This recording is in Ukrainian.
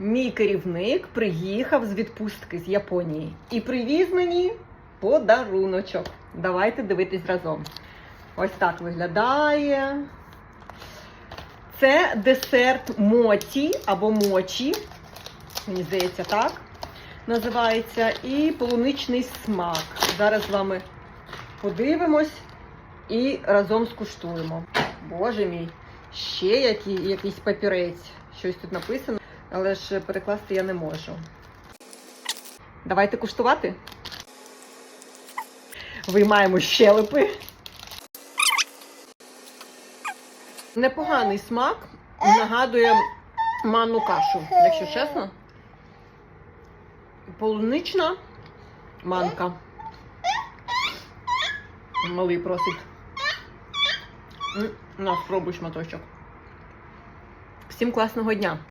Мій керівник приїхав з відпустки з Японії і привіз мені подаруночок. Давайте дивитись разом. Ось так виглядає. Це десерт моті або мочі. Мені здається, так називається. І полуничний смак. Зараз з вами подивимось і разом скуштуємо. Боже мій, ще який, якийсь папірець. Щось тут написано, але ж перекласти я не можу. Давайте куштувати. Виймаємо щелепи. Непоганий смак. Нагадує манну кашу, якщо чесно. Полунична манка. Малий просить. На, спробуй шматочок. Всім класного дня!